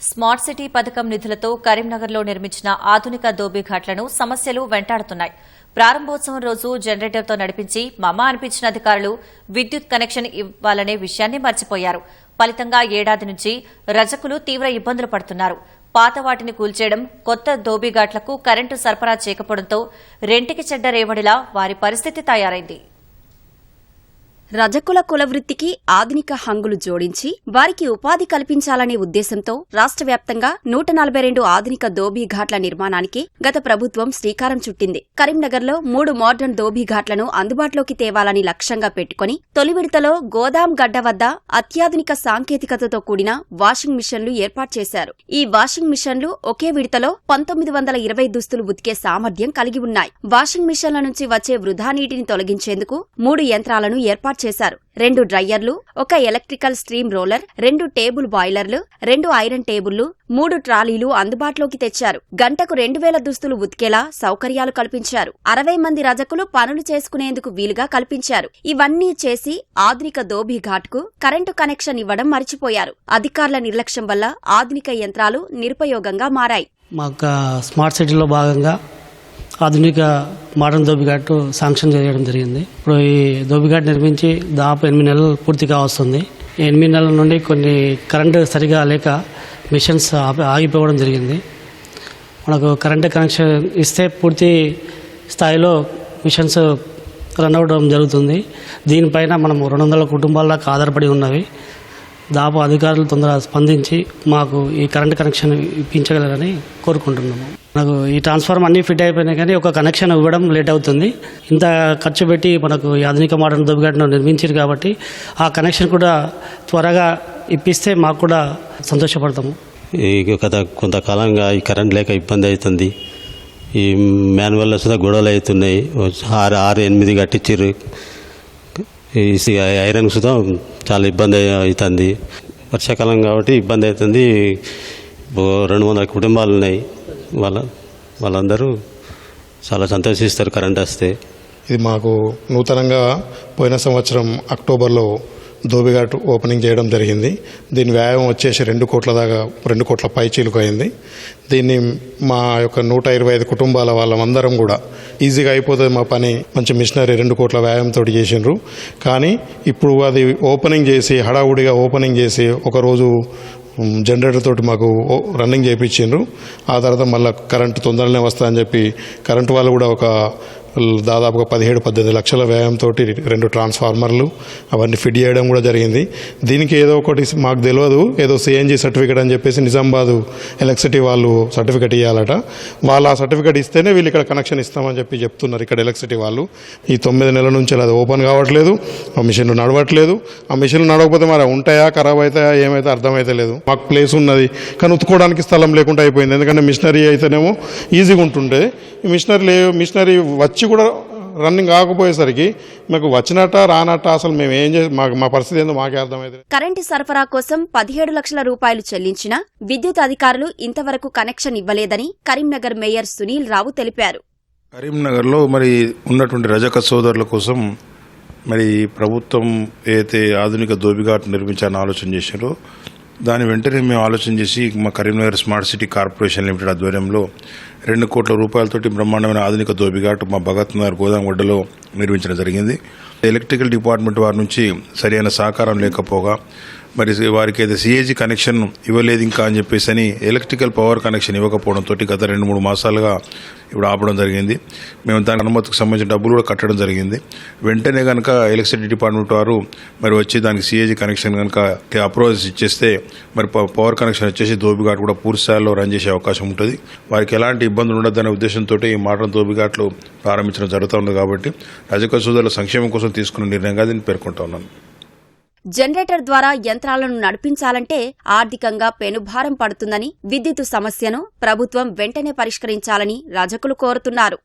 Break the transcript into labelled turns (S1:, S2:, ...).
S1: Smart city పథకం నిధులతో కరీంనగర్లో నిర్మించిన ఆధునిక దోబీఘాట్లను సమస్యలు వెంటాడుతున్నాయి. ప్రారంభోత్సవం రోజు జనరేటర్తో నడిపించి మమ అనిపించిన అధికారులు విద్యుత్ కనెక్షన్ ఇవ్వాలనే విషయాన్ని మర్చిపోయారు. ఫలితంగా ఏడాది నుంచి రజకులు తీవ్ర ఇబ్బందులు పడుతున్నారు. పాత వాటిని కూల్చేయడం కొత్త దోబీఘాట్లకు కరెంటు సరఫరా చేయకపోవడంతో రెంటికి చెడ్డ రేవడిలా వారి పరిస్థితి తయారైంది.
S2: రజకుల కులవృత్తికి ఆధునిక హంగులు జోడించి వారికి ఉపాధి కల్పించాలనే ఉద్దేశంతో రాష్ట్ర వ్యాప్తంగా నూట నలభై రెండు ఆధునిక ఘాట్ల నిర్మాణానికి గత ప్రభుత్వం శ్రీకారం చుట్టింది. కరీంనగర్లో మూడు మోడర్న్ ఘాట్లను అందుబాటులోకి తేవాలని లక్ష్యంగా పెట్టుకుని తొలి విడతలో గోదాం గడ్డ వద్ద అత్యాధునిక సాంకేతికతతో కూడిన వాషింగ్ మిషన్లు ఏర్పాటు చేశారు. ఈ వాషింగ్ మిషన్లు ఒకే విడతలో పంతొమ్మిది వందల ఇరవై దుస్తులు ఉతికే సామర్థ్యం కలిగి ఉన్నాయి. వాషింగ్ మిషన్ల నుంచి వచ్చే వృధా నీటిని తొలగించేందుకు మూడు యంత్రాలను ఏర్పాటు చేశారు. రెండు డ్రయ్యర్లు ఒక ఎలక్ట్రికల్ స్ట్రీమ్ రోలర్ రెండు టేబుల్ బాయిలర్లు రెండు ఐరన్ టేబుళ్ళు మూడు ట్రాలీలు అందుబాటులోకి తెచ్చారు. గంటకు రెండు వేల దుస్తులు ఉతికేలా సౌకర్యాలు కల్పించారు. అరవై మంది రజకులు పనులు చేసుకునేందుకు వీలుగా కల్పించారు. ఇవన్నీ చేసి ఆధునిక దోబీ ఘాట్కు కరెంటు కనెక్షన్ ఇవ్వడం మర్చిపోయారు. అధికారుల నిర్లక్ష్యం వల్ల ఆధునిక యంత్రాలు నిరుపయోగంగా మారాయి.
S3: స్మార్ట్ సిటీలో భాగంగా ఆధునిక మోడర్న్ దోబిఘాట్ శాంక్షన్ చేయడం జరిగింది. ఇప్పుడు ఈ దోబిఘాట్ నిర్మించి దాదాపు ఎనిమిది నెలలు పూర్తిగా వస్తుంది ఎనిమిది నెలల నుండి కొన్ని కరెంటు సరిగా లేక మిషన్స్ ఆగిపోవడం జరిగింది. మనకు కరెంటు కనెక్షన్ ఇస్తే పూర్తి స్థాయిలో మిషన్స్ రన్ అవ్వడం జరుగుతుంది. దీనిపైన మనం రెండు వందల కుటుంబాల దాకా ఆధారపడి ఉన్నవి. దాపు అధికారులు తొందరగా స్పందించి మాకు ఈ కరెంట్ కనెక్షన్ ఇప్పించగలరని కోరుకుంటున్నాము. మనకు ఈ ట్రాన్స్ఫార్మ్ అన్నీ ఫిట్ అయిపోయినాయి కానీ ఒక కనెక్షన్ ఇవ్వడం లేట్ అవుతుంది. ఇంత ఖర్చు పెట్టి మనకు ఆధునిక మోడర్న్ దుబ్బగడ్డను నిర్మించారు కాబట్టి ఆ కనెక్షన్ కూడా త్వరగా ఇప్పిస్తే మాకు కూడా సంతోషపడతాము.
S4: ఈ గత కొంతకాలంగా ఈ కరెంట్ లేక ఇబ్బంది అవుతుంది. ఈ మాన్యువల్లో సుధా గొడవలు అవుతున్నాయి. ఆరు ఆరు ఎనిమిది కట్టించారు ఈ ఐరన్ సుధా చాలా ఇబ్బంది అవుతుంది. వర్షాకాలం కాబట్టి ఇబ్బంది అవుతుంది. రెండు వందల కుటుంబాలు ఉన్నాయి. వాళ్ళ వాళ్ళందరూ చాలా సంతోషిస్తారు కరెంట్ వస్తే.
S5: ఇది మాకు నూతనంగా పోయిన సంవత్సరం అక్టోబర్లో దోబిఘాట్ ఓపెనింగ్ చేయడం జరిగింది. దీని వ్యాయామం వచ్చేసి రెండు కోట్ల దాకా రెండు కోట్ల పై చీలుకైంది అయింది. దీన్ని మా యొక్క నూట ఇరవై ఐదు కుటుంబాల వాళ్ళమందరం కూడా ఈజీగా అయిపోతుంది మా పని మంచి మిషనరీ రెండు కోట్ల వ్యాయామంతో చేసిండ్రు. కానీ ఇప్పుడు అది ఓపెనింగ్ చేసి హడావుడిగా ఓపెనింగ్ చేసి ఒకరోజు జనరేటర్ తోటి మాకు ఓ- రన్నింగ్ చేయించిండ్రు ఆ తర్వాత మళ్ళీ కరెంటు తొందరనే వస్తుందని చెప్పి కరెంటు వాళ్ళు కూడా ఒక దాదాపుగా పదిహేడు పద్దెనిమిది లక్షల వ్యయంతో రెండు ట్రాన్స్ఫార్మర్లు అవన్నీ ఫిట్ చేయడం కూడా జరిగింది. దీనికి ఏదో ఒకటి మాకు తెలియదు ఏదో సిఎన్జీ సర్టిఫికేట్ అని చెప్పేసి నిజామాబాదు ఎలక్ట్రిసిటీ వాళ్ళు సర్టిఫికేట్ ఇవ్వాలట వాళ్ళు ఆ సర్టిఫికేట్ ఇస్తేనే వీళ్ళు ఇక్కడ కనెక్షన్ ఇస్తామని చెప్పి చెప్తున్నారు ఇక్కడ ఎలక్ట్రిసిటీ వాళ్ళు. ఈ తొమ్మిది నెలల నుంచి అది ఓపెన్ కావట్లేదు ఆ మిషన్లు నడవట్లేదు. ఆ మిషన్లు నడవకపోతే మరి ఉంటాయా ఖరాబ్ అవుతాయా ఏమైతే అర్థమైతే లేదు. మాకు ప్లేస్ ఉన్నది. కానీ ఉత్తుకోవడానికి స్థలం లేకుండా అయిపోయింది. ఎందుకంటే మిషనరీ అయితేనేమో ఈజీగా ఉంటుండే. మిషనరీ మిషనరీ వచ్చి కూడా రన్నింగ్ కాకపోయేసరికి మాకు వచ్చినట్ట రానట్ట అసలు మేము ఏం చేసి మాకు మా పరిస్థితి ఏందో మాకే అర్థమైతే
S2: కరెంటు సరఫరా కోసం పదిహేడు లక్షల రూపాయలు చెల్లించినా విద్యుత్ అధికారులు ఇంతవరకు కనెక్షన్ ఇవ్వలేదని కరీంనగర్ మేయర్ సునీల్ రావు తెలిపారు.
S6: కరీంనగర్లో మరి ఉన్నటువంటి రజక సోదరుల కోసం మరి ప్రభుత్వం ఏదైతే ఆధునిక దోబిఘాట్ నిర్మించాలని ఆలోచన చేశారో దాని వెంటనే మేము ఆలోచన చేసి మా Karimnagar smart city corporation limited ఆధ్వర్యంలో రెండు కోట్ల రూపాయలతోటి బ్రహ్మాండమైన ఆధునిక దోబిఘాట్ మా భగత్ నగర్ గోదాంగొడ్డలో నిర్మించడం జరిగింది. ఎలక్ట్రికల్ డిపార్ట్మెంట్ వారి నుంచి సరైన సహకారం లేకపోగా మరి వారికి అయితే సిఏజీ కనెక్షన్ ఇవ్వలేదు ఇంకా అని చెప్పేసి అని ఎలక్ట్రికల్ పవర్ కనెక్షన్ ఇవ్వకపోవడంతో గత రెండు మూడు మాసాలుగా ఇప్పుడు ఆపడం జరిగింది. మేము దాని అనుమతికి సంబంధించిన డబ్బులు కూడా కట్టడం జరిగింది. వెంటనే కనుక ఎలక్ట్రిసిటీ డిపార్ట్మెంట్ వారు మరి వచ్చి దానికి సిఏజీ కనెక్షన్ కనుక అప్రోచెస్ ఇచ్చేస్తే మరి ప- పవర్ కనెక్షన్ వచ్చేసి దోబిఘాట్ కూడా పూర్తి స్థాయిలో రన్ చేసే అవకాశం ఉంటుంది. వారికి ఎలాంటి ఇబ్బందులు ఉండదనే ఉద్దేశంతో ఈ మాటను దోబిఘాట్లు ప్రారంభించడం జరుగుతుంది కాబట్టి రజక సోదరుల సంక్షేమం కోసం తీసుకున్న నిర్ణయంగా దీన్ని పేర్కొంటా ఉన్నాను.
S2: జనరేటర్ ద్వారా యంత్రాలను నడిపించాలంటే ఆర్థికంగా పెనుభారం పడుతుందని విద్యుత్ సమస్యను ప్రభుత్వం వెంటనే పరిష్కరించాలని రజకులు కోరుతున్నారు.